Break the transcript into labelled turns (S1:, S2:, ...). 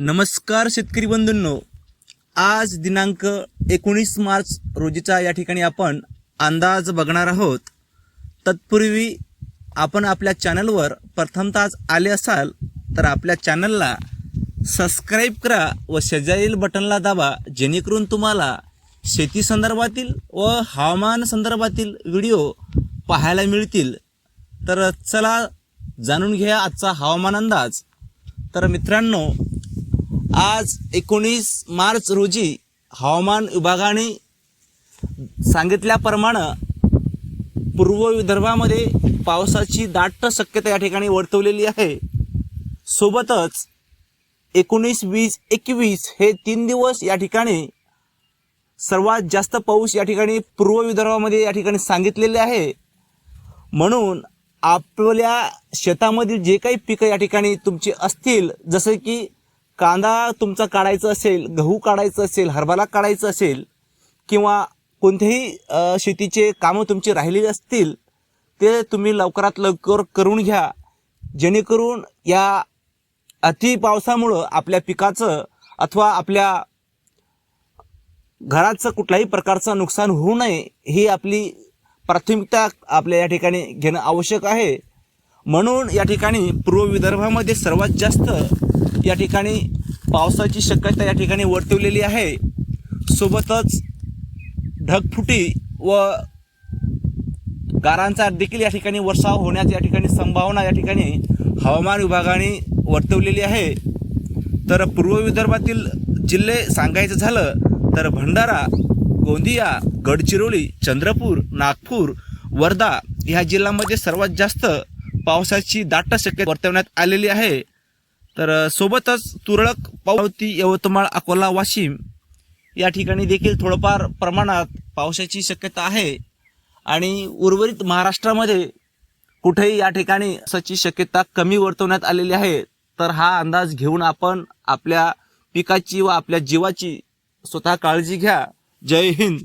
S1: नमस्कार शेतकरी बंधूंनो. आज दिनांक एकोणीस मार्च रोजीचा या ठिकाणी आपण अंदाज बघणार आहोत. तत्पूर्वी आपण आपल्या चॅनलवर प्रथमतःच आले असाल तर आपल्या चॅनलला सबस्क्राईब करा व शेजारील बटनला दाबा जेणेकरून तुम्हाला शेती संदर्भातील व हवामान संदर्भातील व्हिडिओ पाहायला मिळतील. तर चला जाणून घ्या आजचा हवामान अंदाज. तर मित्रांनो आज एकोणीस मार्च रोजी हवामान विभागाने सांगितल्याप्रमाणे पूर्व विदर्भामध्ये पावसाची दाट शक्यता या ठिकाणी वर्तवलेली आहे. सोबतच एकोणीस वीस एकवीस हे तीन दिवस या ठिकाणी सर्वात जास्त पाऊस या ठिकाणी पूर्व विदर्भामध्ये या ठिकाणी सांगितलेले आहे. म्हणून आपल्या शेतामधील जे काही पिकं या ठिकाणी तुमची असतील जसं की कांदा तुमचा काढायचा असेल गहू काढायचं असेल हरभरा काढायचं असेल किंवा कोणतेही शेतीचे कामं तुमची राहिलेली असतील ते तुम्ही लवकरात लवकर करून घ्या. जेणेकरून या अति पावसामुळं आपल्या पिकाचं अथवा आपल्या घराचं कुठल्याही प्रकारचं नुकसान होऊ नये ही आपली प्राथमिकता आपल्या या ठिकाणी घेणं आवश्यक आहे. म्हणून या ठिकाणी पूर्व विदर्भामध्ये सर्वात जास्त या ठिकाणी पावसाची शक्यता या ठिकाणी वर्तवलेली आहे. सोबतच ढगफुटी व गारांचा देखील या ठिकाणी वर्षाव होण्याची या ठिकाणी संभावना या ठिकाणी हवामान विभागाने वर्तवलेली आहे. तर पूर्व विदर्भातील जिल्हे सांगायचं झालं तर भंडारा गोंदिया गडचिरोली चंद्रपूर नागपूर वर्धा ह्या जिल्ह्यामध्ये सर्वात जास्त पावसाची दाट शक्यता वर्तवण्यात आलेली आहे. तर सोबतच तुरळक पावती यवतमाळ अकोला वाशिम या ठिकाणी देखील थोडंफार प्रमाणात पावसाची शक्यता आहे. आणि उर्वरित महाराष्ट्रामध्ये कुठेही या ठिकाणी पावसाची शक्यता कमी वर्तवण्यात आलेली आहे. तर हा अंदाज घेऊन आपण आपल्या पिकाची व आपल्या जीवाची स्वतः काळजी घ्या. जय हिंद.